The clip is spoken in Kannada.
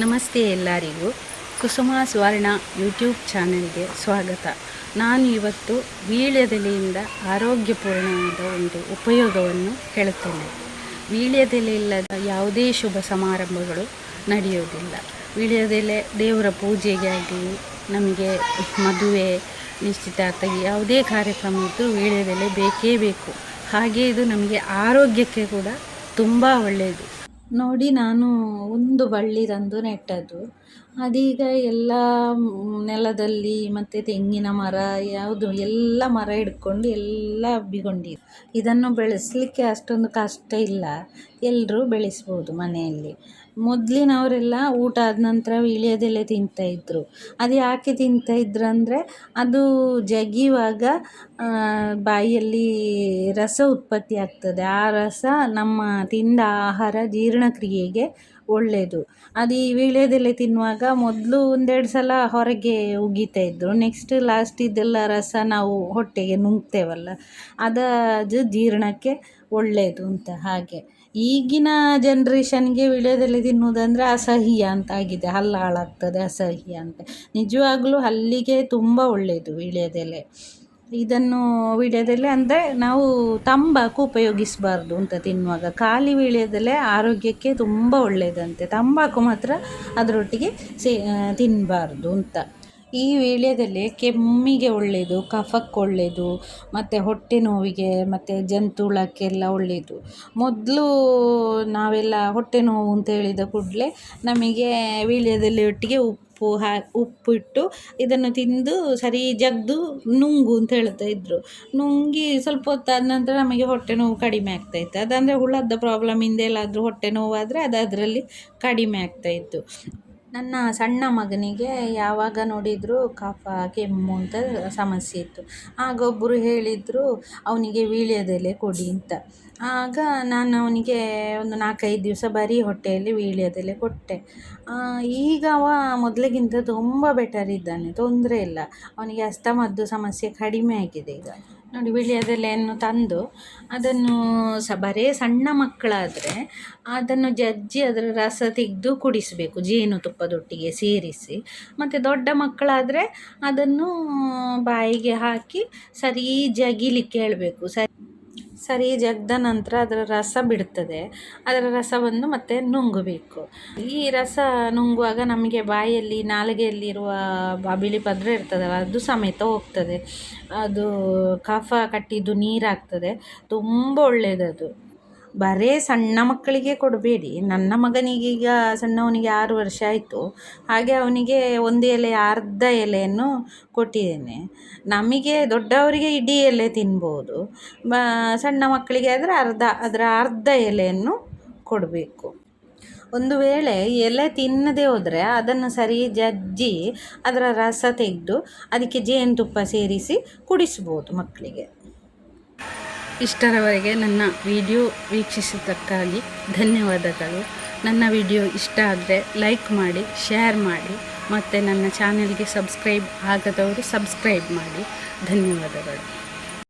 ನಮಸ್ತೆ ಎಲ್ಲರಿಗೂ ಕುಸುಮ ಸುವರ್ಣ ಯೂಟ್ಯೂಬ್ ಚಾನೆಲ್ಗೆ ಸ್ವಾಗತ. ನಾನು ಇವತ್ತು ವೀಳ್ಯದೆಲೆಯಿಂದ ಆರೋಗ್ಯಪೂರ್ಣವಾದ ಒಂದು ಉಪಯೋಗವನ್ನು ಹೇಳುತ್ತೇನೆ. ವೀಳ್ಯದೆಲೆ ಇಲ್ಲದ ಯಾವುದೇ ಶುಭ ಸಮಾರಂಭಗಳು ನಡೆಯುವುದಿಲ್ಲ. ವೀಳ್ಯದೆಲೆ ದೇವರ ಪೂಜೆಗೆ ಆಗಲಿ, ನಮಗೆ ಮದುವೆ, ನಿಶ್ಚಿತಾರ್ಥ ಯಾವುದೇ ಕಾರ್ಯಕ್ರಮ ಇದ್ದರೂ ವೀಳ್ಯದೆಲೆ ಬೇಕೇ ಬೇಕು. ಹಾಗೆ ಇದು ನಮಗೆ ಆರೋಗ್ಯಕ್ಕೆ ಕೂಡ ತುಂಬ ಒಳ್ಳೆಯದು. ನೋಡಿ ನಾನು ಒಂದು ಬಳ್ಳಿ ತಂದು ನೆಟ್ಟದ್ದು. ಅದೀಗ ಎಲ್ಲ ನೆಲದಲ್ಲಿ ಮತ್ತು ತೆಂಗಿನ ಮರ, ಯಾವುದು ಎಲ್ಲ ಮರ ಹಿಡ್ಕೊಂಡು ಎಲ್ಲ ಬಿಗೊಂಡಿದೆ ಇದನ್ನು ಬೆಳೆಸಲಿಕ್ಕೆ ಅಷ್ಟೊಂದು ಕಷ್ಟ ಇಲ್ಲ. ಎಲ್ಲರೂ ಬೆಳೆಸ್ಬೋದು ಮನೆಯಲ್ಲಿ. ಮೊದಲಿನವರೆಲ್ಲ ಊಟ ಆದ ನಂತರ ವೀಳ್ಯದೆಲೆ ತಿಂತಾಯಿದ್ರು ಅದು ಯಾಕೆ ತಿಂತಾಯಿದ್ರು ಅಂದರೆ ಅದು ಜಗಿಯುವಾಗ ಬಾಯಿಯಲ್ಲಿ ರಸ ಉತ್ಪತ್ತಿ ಆಗ್ತದೆ. ಆ ರಸ ನಮ್ಮ ತಿಂದ ಆಹಾರ ಜೀರ್ಣಕ್ರಿಯೆಗೆ ಒಳ್ಳೆಯದು ಅದು ಈ ವೀಳ್ಯದೆಲೆ ತಿನ್ನುವಾಗ ಮೊದಲು ಒಂದೆರಡು ಸಲ ಹೊರಗೆ ಉಗಿತಾ ಇದ್ದರು ನೆಕ್ಸ್ಟ್ ಇದೆಲ್ಲ ರಸ ನಾವು ಹೊಟ್ಟೆಗೆ ನುಂಗ್ತೇವಲ್ಲ ಅದು ಜೀರ್ಣಕ್ಕೆ ಒಳ್ಳೆಯದು ಅಂತ ಹಾಗೆ. ಈಗಿನ ಜನ್ರೇಷನ್ಗೆ ವೀಳ್ಯದೆಲೆ ತಿನ್ನುವುದಂದರೆ ಅಸಹ್ಯ ಅಂತ ಆಗಿದೆ. ಹಲ್ಲು ಹಾಳಾಗ್ತದೆ ಅಸಹ್ಯ ಅಂತ. ನಿಜವಾಗ್ಲೂ ಹಲ್ಲಿಗೆ ತುಂಬ ಒಳ್ಳೆಯದು ವೀಳ್ಯದೆಲೆ. ಇದನ್ನು ವೀಳ್ಯದೆಲೆ ಅಂದರೆ ನಾವು ತಂಬಾಕು ಉಪಯೋಗಿಸಬಾರ್ದು ಅಂತ ತಿನ್ನುವಾಗ. ಖಾಲಿ ವೀಳ್ಯದೆಲೆ ಆರೋಗ್ಯಕ್ಕೆ ತುಂಬ ಒಳ್ಳೆಯದಂತೆ ತಂಬಾಕು ಮಾತ್ರ ಅದರೊಟ್ಟಿಗೆ ಸೇ ತಿನ್ನಬಾರ್ದು ಅಂತ. ಈ ವೀಳ್ಯದೆಲೆ ಕೆಮ್ಮಿಗೆ ಒಳ್ಳೆಯದು ಕಫಕ್ಕೆ ಒಳ್ಳೆಯದು ಮತ್ತು ಹೊಟ್ಟೆ ನೋವಿಗೆ, ಮತ್ತು ಜಂತುಳಕ್ಕೆಲ್ಲ ಒಳ್ಳೆಯದು ಮೊದಲು ನಾವೆಲ್ಲ ಹೊಟ್ಟೆ ನೋವು ಅಂತ ಹೇಳಿದ ಕೂಡಲೇ ನಮಗೆ ವೀಳ್ಯದೆಲೆ ಒಟ್ಟಿಗೆ ಉಪ್ಪು ಹಾ, ಉಪ್ಪಿಟ್ಟು ಇದನ್ನು ತಿಂದು ಸರಿ ಜಗ್ದು ನುಂಗು ಅಂತ ಹೇಳ್ತಾ ಇದ್ದರು ನುಂಗಿ ಸ್ವಲ್ಪ ಹೊತ್ತಾದ ನಂತರ ನಮಗೆ ಹೊಟ್ಟೆ ನೋವು ಕಡಿಮೆ ಆಗ್ತಾಯಿತ್ತು ಅದಂದರೆ ಹುಳದ ಪ್ರಾಬ್ಲಮಿಂದ ಎಲ್ಲಾದರೂ ಹೊಟ್ಟೆ ನೋವಾದರೆ ಅದು ಅದರಲ್ಲಿ ಕಡಿಮೆ ಆಗ್ತಾಯಿತ್ತು ನನ್ನ ಸಣ್ಣ ಮಗನಿಗೆ ಯಾವಾಗ ನೋಡಿದರೂ ಕಫ, ಕೆಮ್ಮು ಅಂತ ಸಮಸ್ಯೆ ಇತ್ತು. ಆಗ ಒಬ್ಬರು ಹೇಳಿದರು, ಅವನಿಗೆ ವೀಳ್ಯದೆಲೆ ಕೊಡಿ ಅಂತ. ಆಗ ನಾನು ಅವನಿಗೆ ಒಂದು ನಾಲ್ಕೈದು ದಿವಸ ಬರೀ ಹೊಟ್ಟೆಯಲ್ಲಿ ವೀಳ್ಯದೆಲೆ ಕೊಟ್ಟೆ. ಈಗ ಅವ ಮೊದಲಿಗಿಂತ ತುಂಬ ಬೆಟರ್ ಇದ್ದಾನೆ, ತೊಂದರೆ ಇಲ್ಲ. ಅವನಿಗೆ ಅಸ್ತಮದ್ದು ಸಮಸ್ಯೆ ಕಡಿಮೆ ಆಗಿದೆ ಈಗ. ನೋಡಿ ವೀಳ್ಯದೆಲೆಯನ್ನು ತಂದು ಅದನ್ನು ಸ, ಬರೇ ಸಣ್ಣ ಮಕ್ಕಳಾದರೆ ಅದನ್ನು ಜಜ್ಜಿ ಅದರ ರಸ ತೆಗೆದು ಕುಡಿಸಬೇಕು ಜೇನುತುಪ್ಪದೊಟ್ಟಿಗೆ ಸೇರಿಸಿ. ಮತ್ತು ದೊಡ್ಡ ಮಕ್ಕಳಾದರೆ ಅದನ್ನು ಬಾಯಿಗೆ ಹಾಕಿ ಸರಿ ಜಗಿಲಿಕ್ಕೆ ಹೇಳಬೇಕು. ಸರಿ. ಸರಿ ಜಗ್ದ ನಂತರ ಅದರ ರಸ ಬಿಡ್ತದೆ. ಅದರ ರಸವನ್ನು ಮತ್ತೆ ನುಂಗಬೇಕು. ಈ ರಸ ನುಂಗುವಾಗ ನಮಗೆ ಬಾಯಲ್ಲಿ, ನಾಲಿಗೆಯಲ್ಲಿರುವ ಬಿಳಿ ಪದ್ರ ಇರ್ತದಲ್ಲ, ಅದು ಸಮೇತ ಹೋಗ್ತದೆ. ಅದು ಕಫ ಕಟ್ಟಿದ್ದು ನೀರಾಗ್ತದೆ. ತುಂಬ ಒಳ್ಳೆಯದದು ಬರೇ ಸಣ್ಣ ಮಕ್ಕಳಿಗೆ ಕೊಡಬೇಡಿ. ನನ್ನ ಮಗನಿಗೀಗ ಸಣ್ಣವನಿಗೆ ಆರು ವರ್ಷ ಆಯಿತು. ಹಾಗೆ ಅವನಿಗೆ ಒಂದು ಎಲೆ, ಅರ್ಧ ಎಲೆಯನ್ನು ಕೊಟ್ಟಿದ್ದೇನೆ. ನಮಗೆ ದೊಡ್ಡವರಿಗೆ ಇಡೀ ಎಲೆ ತಿನ್ಬೋದು. ಬ, ಸಣ್ಣ ಮಕ್ಕಳಿಗೆ ಆದರೆ ಅರ್ಧ, ಅದರ ಅರ್ಧ ಎಲೆಯನ್ನು ಕೊಡಬೇಕು. ಒಂದು ವೇಳೆ ಎಲೆ ತಿನ್ನದೇ ಹೋದರೆ ಅದನ್ನು ಸರಿ ಜಜ್ಜಿ ಅದರ ರಸ ತೆಗೆದು ಅದಕ್ಕೆ ಜೇನುತುಪ್ಪ ಸೇರಿಸಿ ಕುಡಿಸ್ಬೋದು ಮಕ್ಕಳಿಗೆ. ಇಷ್ಟರವರೆಗೆ ನನ್ನ ವಿಡಿಯೋ ವೀಕ್ಷಿಸಿದ್ದಕ್ಕಾಗಿ ಧನ್ಯವಾದಗಳು. ನನ್ನ ವಿಡಿಯೋ ಇಷ್ಟ ಆದರೆ ಲೈಕ್ ಮಾಡಿ, ಶೇರ್ ಮಾಡಿ, ಮತ್ತು ನನ್ನ ಚಾನೆಲ್ಗೆ ಸಬ್ಸ್ಕ್ರೈಬ್ ಆಗದವರು ಸಬ್ಸ್ಕ್ರೈಬ್ ಮಾಡಿ. ಧನ್ಯವಾದಗಳು.